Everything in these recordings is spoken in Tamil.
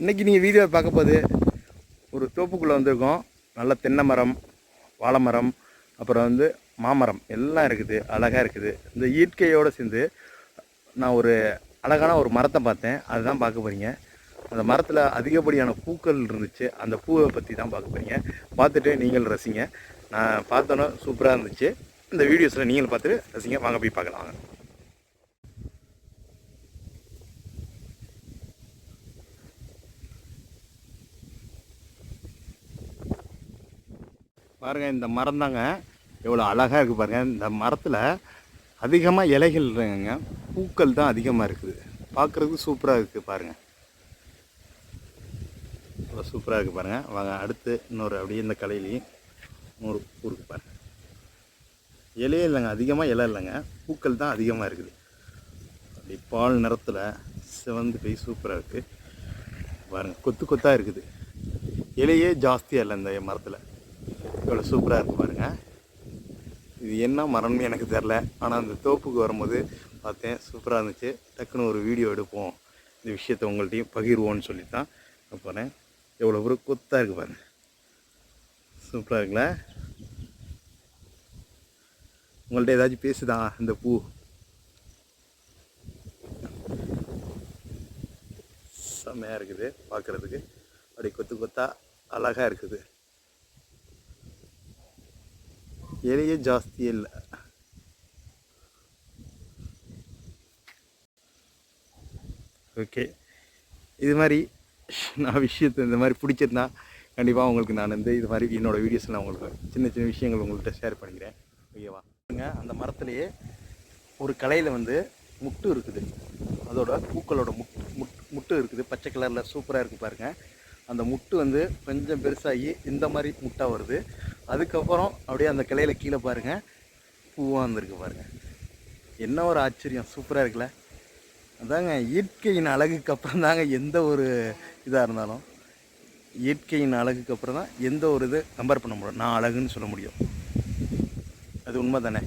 இன்றைக்கி நீங்கள் வீடியோ பார்க்க போது ஒரு தோப்புக்குள்ளே வந்திருக்கோம். நல்ல தென்னை மரம் வாழை மரம் அப்புறம் வந்து மாமரம் எல்லாம் இருக்குது அழகாக இருக்குது. இந்த இயற்கையோடு சேர்ந்து நான் ஒரு அழகான ஒரு மரத்தை பார்த்தேன். அதுதான் பார்க்க போகிறீங்க அந்த மரத்தில் அதிகப்படியான பூக்கள் இருந்துச்சு. அந்த பூவை பற்றி தான் பார்க்க போகிறீங்க பார்த்துட்டு நீங்கள் ரசிங்க. நான் பார்த்தோன்னே சூப்பராக இருந்துச்சு. இந்த வீடியோஸில் நீங்கள் பார்த்துட்டு ரசிங்க. வாங்க போய் பார்க்கலாம். பாருங்கள் இந்த மரம் தாங்க எவ்வளோ அழகாக இருக்குது பாருங்கள் இந்த மரத்தில் அதிகமாக இலைகள் இருக்குங்க பூக்கள் தான் அதிகமாக இருக்குது. பார்க்குறதுக்கு சூப்பராக இருக்குது பாருங்கள் இவ்வளோ சூப்பராக இருக்குது பாருங்கள் வாங்க அடுத்து இன்னொரு அப்படியே இந்த கலையிலையும் இன்னொரு பூ இருக்குது பாருங்கள் இலையே இல்லைங்க அதிகமாக இலை இல்லைங்க. பூக்கள் தான் அதிகமாக இருக்குது. அப்படி பால் நிறத்தில் சிவந்து போய் சூப்பராக இருக்குது பாருங்கள் கொத்து கொத்தாக இருக்குது. இலையே ஜாஸ்தியாக இல்லை இந்த மரத்தில். இவ்வளோ சூப்பராக இருக்கும் பாருங்கள் இது என்ன மரம்னு எனக்கு தெரில ஆனால் அந்த தோப்புக்கு வரும்போது பார்த்தேன் சூப்பராக இருந்துச்சு. டக்குன்னு ஒரு வீடியோ எடுப்போம். இந்த விஷயத்த உங்கள்கிட்டையும் பகிர்வோன்னு சொல்லி தான் போகிறேன் எவ்வளோ ஒரு கொத்தாக இருக்குது பாருங்க. சூப்பராக இருக்குல்ல? உங்கள்கிட்ட ஏதாச்சும் பேசுதா இந்த பூ? செம்மையாக இருக்குது பார்க்குறதுக்கு. அப்படி கொத்து கொத்தா அழகாக இருக்குது. எலியே ಜಾಸ್ತಿ ಇಲ್ಲ ஓகே இது மாதிரி நான் விஷயத்தை இந்த மாதிரி பிடிச்சிருந்தா கண்டிப்பாக உங்களுக்கு நான் வந்து இது மாதிரி என்னோடய வீடியோஸில் நான் உங்களுக்கு சின்ன சின்ன விஷயங்கள் உங்கள்கிட்ட ஷேர் பண்ணிக்கிறேன் ஓகேவா பாருங்க, அந்த மரத்துலேயே ஒரு கலையில் வந்து முட்டு இருக்குது அதோட பூக்களோட முட் முட் முட்டு இருக்குது பச்சை கலரில் சூப்பராக இருக்குது பாருங்கள் அந்த முட்டு வந்து கொஞ்சம் பெருசாகி இந்த மாதிரி முட்டாக வருது. அதுக்கப்புறம் அப்படியே அந்த கிளையில் கீழே பாருங்கள் பூவாக வந்திருக்கு பாருங்கள் என்ன ஒரு ஆச்சரியம். சூப்பராக இருக்குல்ல? அதாங்க இயற்கையின் அழகுக்கு அப்புறம் தாங்க எந்த ஒரு இதாக இருந்தாலும் இயற்கையின் அழகுக்கு அப்புறம் தான் எந்த ஒரு இது கம்பேர் பண்ண முடியும். நான் அழகுன்னு சொல்ல முடியும். அது உண்மை தானே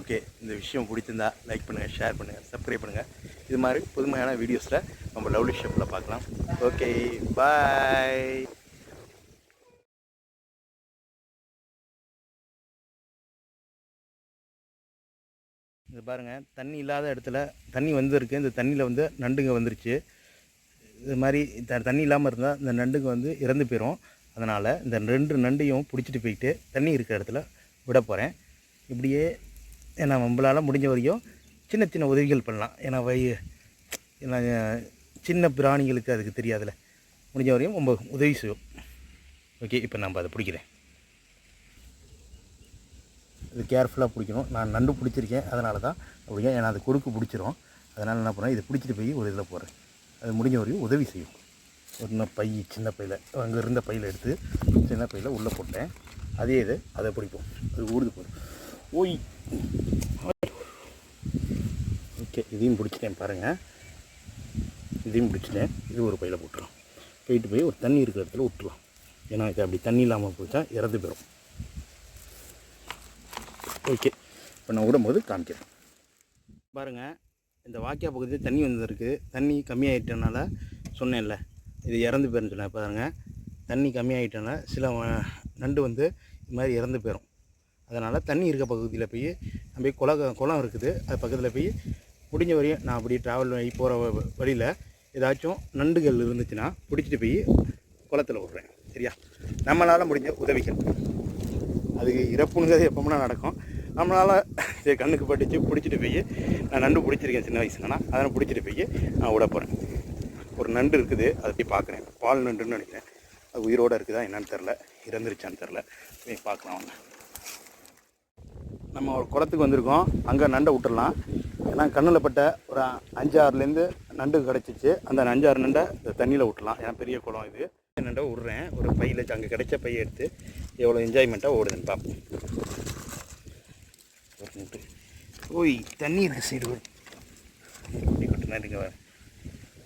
ஓகே இந்த விஷயம் பிடிச்சிருந்தா லைக் பண்ணுங்கள் ஷேர் பண்ணுங்கள் சப்ஸ்கிரைப் பண்ணுங்கள் இது மாதிரி புதுமையான வீடியோஸில் நம்ம லவ்லி ஷேப்பில் பார்க்கலாம். ஓகே பாய் இது பாருங்கள் தண்ணி இல்லாத இடத்துல தண்ணி வந்துருக்கு. இந்த தண்ணியில் வந்து நண்டுங்க வந்துருச்சு. இது மாதிரி த தண்ணி இல்லாமல் இருந்தால் இந்த நண்டுங்க வந்து இறந்து போயிடும் அதனால் இந்த ரெண்டு நண்டையும் பிடிச்சிட்டு போயிட்டு தண்ணி இருக்கிற இடத்துல விட போகிறேன் இப்படியே ஏன்னா நம்மளால் முடிஞ்ச வரைக்கும் சின்ன சின்ன உதவிகள் பண்ணலாம். ஏன்னா வய ஏன்னா சின்ன பிராணிகளுக்கு அதுக்கு தெரியாதுல்ல முடிஞ்ச வரையும் ரொம்ப உதவி செய்வோம் ஓகே இப்போ நம்ம அதை பிடிக்கிறேன். இது கேர்ஃபுல்லாக பிடிக்கணும். நான் நண்டு பிடிச்சிருக்கேன். அதனால தான் அப்படிங்க. ஏன்னா அது கொடுக்கு பிடிச்சிரும். அதனால் என்ன பண்ணுறேன் இதை பிடிச்சிட்டு போய் ஒரு இதில் போடுறேன். அது முடிஞ்ச வரையும் உதவி செய்யும். ஒரு பை சின்ன பையில். அங்கே இருந்த பையில் எடுத்து சின்ன பையில் உள்ளே போட்டேன். அதே இது அதை பிடிப்போம். அது ஊடுது போதும். ஓய். ஓகே இதையும் பிடிச்சிட்டேன் பாருங்கள் இதையும் பிடிச்சிட்டேன். இது ஒரு பையில் போட்டுரும் போயிட்டு போய் ஒரு தண்ணி இருக்கிற இடத்துல விட்டுருலாம் ஏன்னா இது அப்படி தண்ணி இல்லாமல் போச்சா இறந்து போயிடும் ஓகே இப்போ நான் விடும்போது காமிக்கிறேன். பாருங்கள் இந்த வாக்கியா பகுதியில் தண்ணி வந்திருக்கு. தண்ணி கம்மியாயிட்டனால சொன்னேன்ல இது இறந்து போயிருன்னு சொன்னேன். பாருங்கள் தண்ணி கம்மியாயிட்டனால சில நண்டு வந்து இது மாதிரி இறந்து போயிடும் அதனால் தண்ணி இருக்க பகுதியில் போய் நான் போய் குளம் குளம் இருக்குது. அது பக்கத்தில் போய் முடிஞ்ச வரையும் நான் அப்படி ட்ராவல் வழி போகிற வழியில் ஏதாச்சும் நண்டுகள் இருந்துச்சுன்னா பிடிச்சிட்டு போய் குளத்துல விட்றேன். சரியா? நம்மளால் முடிஞ்ச உதவிகள். அதுக்கு இறப்புங்கிறது எப்போமுன்னா நடக்கும். நம்மளால் சரி கண்ணுக்கு பட்டுச்சு பிடிச்சிட்டு போய் நான் நண்டு பிடிச்சிருக்கேன் சின்ன வயசுலனா அதை பிடிச்சிட்டு போய் நான் விட போகிறேன் ஒரு நண்டு இருக்குது அதை போய் பார்க்குறேன். பால் நண்டுன்னு நினைக்கிறேன். அது உயிரோடு இருக்குதா என்னன்னு தெரில இறந்துருச்சான்னு தெரில போய் பார்க்கலாம். ஒன்று நம்ம ஒரு குளத்துக்கு வந்திருக்கோம். அங்கே நண்டை விட்டுடலாம் ஏன்னா கண்ணில் பட்ட ஒரு அஞ்சாறுலேருந்து நண்டு கிடச்சிச்சு. அந்த அஞ்சாறு நண்டை தண்ணியில் விட்டலாம் ஏன்னா பெரிய குளம் இது. நண்டை விட்றேன் ஒரு பையில் அங்கே கிடைச்ச பையை எடுத்து எவ்வளோ என்ஜாய்மெண்ட்டாக ஓடுதுன்னு பார்ப்போம். ஓய் தண்ணி இருக்கு சைடு ஒரு குட்டி குட்டி நண்டுங்க வேறு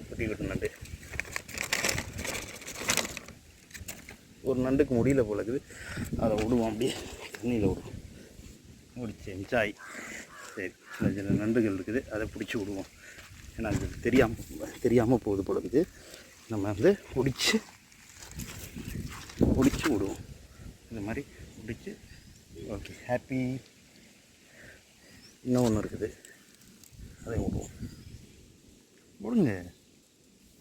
குட்டி குட்டி நண்டு. ஒரு நண்டுக்கு முடியல போல இருக்குது. அதை விடுவோம் அப்படியே. தண்ணியில் விடுவோம். முடிச்சு என்ஜாய் சரி. சின்ன சின்ன நண்டுகள் இருக்குது அதை பிடிச்சி விடுவோம். ஏன்னா அது தெரியாமல் தெரியாமல் போகுது போல நம்ம வந்து பிடிச்சி பிடிச்சி விடுவோம். இந்த மாதிரி பிடிச்சி ஓகே ஹாப்பி. இன்னும் ஒன்று இருக்குது. அதை விடுவோம். விடுங்க.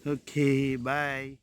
Okay bye.